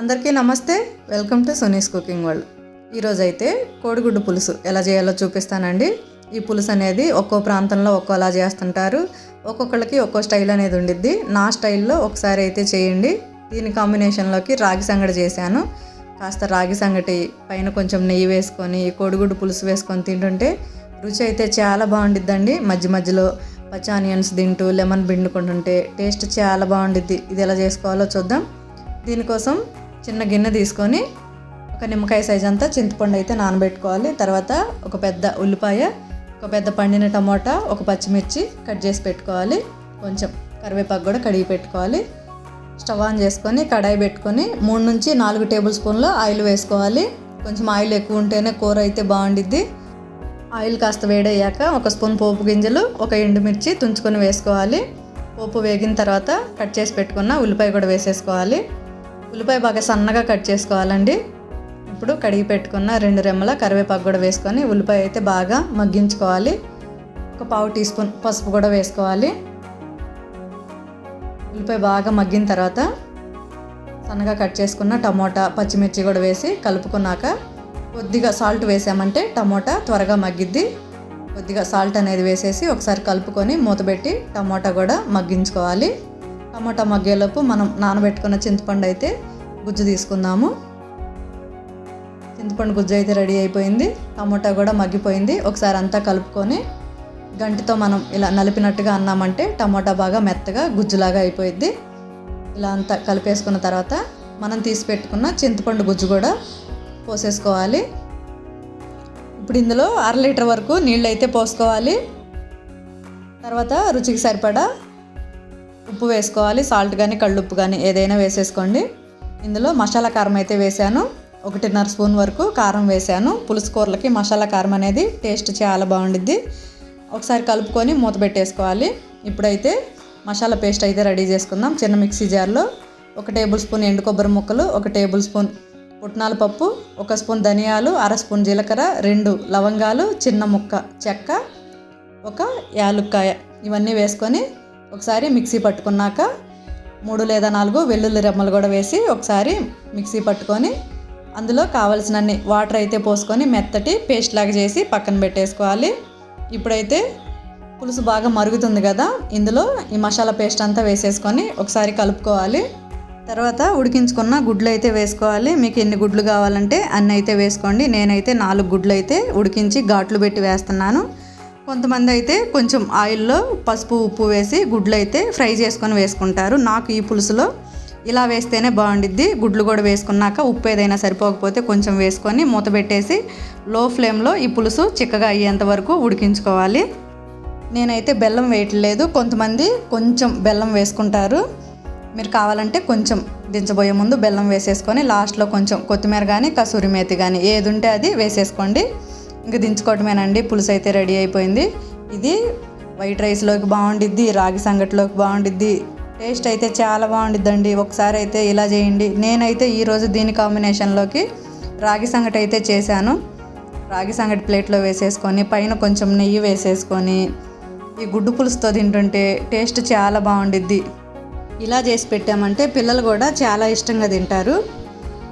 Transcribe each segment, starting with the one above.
అందరికీ నమస్తే. Welcome to Suni's cooking world. ఈరోజు అయితే కోడిగుడ్డు పులుసు ఎలా చేయాలో చూపిస్తానండి. ఈ పులుసు అనేది ఒక్కో ప్రాంతంలో ఒక్కోలా చేస్తుంటారు. ఒక్కొక్కళ్ళకి ఒక్కో స్టైల్ అనేది ఉండిద్ది. నా స్టైల్లో ఒకసారి అయితే చేయండి. దీని కాంబినేషన్లోకి రాగి సంగడి చేశాను. కాస్త రాగి సంగటి పైన కొంచెం నెయ్యి వేసుకొని కోడిగుడ్డు పులుసు వేసుకొని తింటుంటే రుచి అయితే చాలా బాగుండిద్దండి. మధ్య మధ్యలో పచ్చి ఆనియన్స్ తింటూ లెమన్ పిండుకుంటుంటే టేస్ట్ చాలా బాగుండిద్ది. ఇది ఎలా చేసుకోవాలో చూద్దాం. దీనికోసం చిన్న గిన్నె తీసుకొని ఒక నిమ్మకాయ సైజ్ అంతా చింతపండు అయితే నానబెట్టుకోవాలి. తర్వాత ఒక పెద్ద ఉల్లిపాయ ఒక పెద్ద పండిన టమోటా ఒక పచ్చిమిర్చి కట్ చేసి పెట్టుకోవాలి. కొంచెం కరివేపాకు కూడా కడిగి పెట్టుకోవాలి. స్టవ్ ఆన్ చేసుకొని కడాయి పెట్టుకొని మూడు నుంచి నాలుగు టేబుల్ స్పూన్ల ఆయిల్ వేసుకోవాలి. కొంచెం ఆయిల్ ఎక్కువ ఉంటేనే కూర అయితే బాగుండిద్ది. ఆయిల్ కాస్త వేడయ్యాక ఒక స్పూన్ పోపు గింజలు ఒక ఎండుమిర్చి తుంచుకొని వేసుకోవాలి. పోపు వేగిన తర్వాత కట్ చేసి పెట్టుకున్న ఉల్లిపాయ కూడా వేసేసుకోవాలి. ఉల్లిపాయ బాగా సన్నగా కట్ చేసుకోవాలండి. ఇప్పుడు కడిగి పెట్టుకున్న రెండు రెమ్మల కరివేపాకు కూడా వేసుకొని ఉల్లిపాయ అయితే బాగా మగ్గించుకోవాలి. ఒక పావు టీ స్పూన్ పసుపు కూడా వేసుకోవాలి. ఉల్లిపాయ బాగా మగ్గిన తర్వాత సన్నగా కట్ చేసుకున్న టమోటా పచ్చిమిర్చి కూడా వేసి కలుపుకున్నాక కొద్దిగా సాల్ట్ వేసామంటే టమోటా త్వరగా మగ్గిద్ది. కొద్దిగా సాల్ట్ అనేది వేసేసి ఒకసారి కలుపుకొని మూతపెట్టి టమోటా కూడా మగ్గించుకోవాలి. టమోటా మగ్గేలోపు మనం నానబెట్టుకున్న చింతపండు అయితే గుజ్జు తీసుకుందాము. చింతపండు గుజ్జు అయితే రెడీ అయిపోయింది. టమోటా కూడా మగ్గిపోయింది. ఒకసారి అంతా కలుపుకొని గంటితో మనం ఇలా నలిపినట్టుగా అన్నామంటే టమోటా బాగా మెత్తగా గుజ్జులాగా అయిపోయింది ఇలా అంతా కలిపేసుకున్న తర్వాత మనం తీసి పెట్టుకున్న చింతపండు గుజ్జు కూడా పోసేసుకోవాలి. ఇప్పుడు ఇందులో అర లీటర్ వరకు నీళ్ళు అయితే పోసుకోవాలి. తర్వాత రుచికి సరిపడా ఉప్పు వేసుకోవాలి సాల్ట్ కానీ కళ్ళుప్పు కానీ ఏదైనా వేసేసుకోండి. ఇందులో మసాలా కారం అయితే వేసాను. ఒకటిన్నర స్పూన్ వరకు కారం వేసాను. పులుసు కూరలకి మసాలా కారం అనేది టేస్ట్ చాలా బాగుండిద్ది. ఒకసారి కలుపుకొని మూత పెట్టేసుకోవాలి. ఇప్పుడైతే మసాలా పేస్ట్ అయితే రెడీ చేసుకుందాం. చిన్న మిక్సీ జార్లో ఒక టేబుల్ స్పూన్ ఎండు కొబ్బరి ముక్కలు ఒక టేబుల్ స్పూన్ పుట్నాల పప్పు ఒక స్పూన్ ధనియాలు అర స్పూన్ జీలకర్ర రెండు లవంగాలు చిన్న ముక్క చెక్క ఒక యాలుక్కాయ. ఇవన్నీ వేసుకొని ఒకసారి మిక్సీ పట్టుకున్నాక మూడు లేదా నాలుగు వెల్లుల్లి రెమ్మలు కూడా వేసి ఒకసారి మిక్సీ పట్టుకొని అందులో కావలసినన్ని వాటర్ అయితే పోసుకొని మెత్తటి పేస్ట్ లాగా చేసి పక్కన పెట్టేసుకోవాలి. ఇప్పుడైతే పులుసు బాగా మరుగుతుంది కదా ఇందులో ఈ మసాలా పేస్ట్ అంతా వేసేసుకొని ఒకసారి కలుపుకోవాలి. తర్వాత ఉడికించుకున్న గుడ్లు అయితే వేసుకోవాలి. మీకు ఎన్ని గుడ్లు కావాలంటే అన్ని అయితే వేసుకోండి. నేనైతే నాలుగు గుడ్లు అయితే ఉడికించి ఘాట్లు పెట్టి వేస్తున్నాను. కొంతమంది అయితే కొంచెం ఆయిల్లో పసుపు ఉప్పు వేసి గుడ్లు అయితే ఫ్రై చేసుకొని వేసుకుంటారు. నాకు ఈ పులుసులో ఇలా వేస్తేనే బాగుండిద్ది. గుడ్లు కూడా వేసుకున్నాక ఉప్పు ఏదైనా సరిపోకపోతే కొంచెం వేసుకొని మూత పెట్టేసి లో ఫ్లేమ్లో ఈ పులుసు చిక్కగా అయ్యేంత వరకు ఉడికించుకోవాలి. నేనైతే బెల్లం వేయట్లేదు. కొంతమంది కొంచెం బెల్లం వేసుకుంటారు. మీరు కావాలంటే కొంచెం దించబోయే ముందు బెల్లం వేసేసుకొని లాస్ట్లో కొంచెం కొత్తిమీర కానీ కసూరి మేతి కానీ ఏది ఉంటే అది వేసేసుకోండి. ఇంకా దించుకోవటమేనండి. పులుసు అయితే రెడీ అయిపోయింది. ఇది వైట్ రైస్లోకి బాగుండిద్ది రాగి సంగటిలోకి బాగుండిద్ది. టేస్ట్ అయితే చాలా బాగుండిద్దండి. ఒకసారి అయితే ఇలా చేయండి. నేనైతే ఈరోజు దీని కాంబినేషన్లోకి రాగి సంగటి అయితే చేశాను. రాగి సంగటి ప్లేట్లో వేసేసుకొని పైన కొంచెం నెయ్యి వేసేసుకొని ఈ గుడ్డు పులుసుతో తింటుంటే టేస్ట్ చాలా బాగుండిద్ది. ఇలా చేసి పెట్టామంటే పిల్లలు కూడా చాలా ఇష్టంగా తింటారు.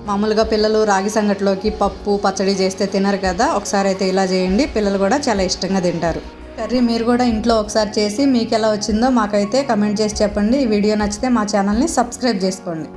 మామూలుగా పిల్లలు రాగి సంగట్లోకి పప్పు పచ్చడి చేస్తే తినరు కదా ఒకసారి అయితే ఇలా చేయండి. పిల్లలు కూడా చాలా ఇష్టంగా తింటారు. కర్రీ మీరు కూడా ఇంట్లో ఒకసారి చేసి మీకు ఎలా వచ్చిందో మాకైతే కమెంట్ చేసి చెప్పండి. ఈ వీడియో నచ్చితే మా ఛానల్ని సబ్స్క్రైబ్ చేసుకోండి.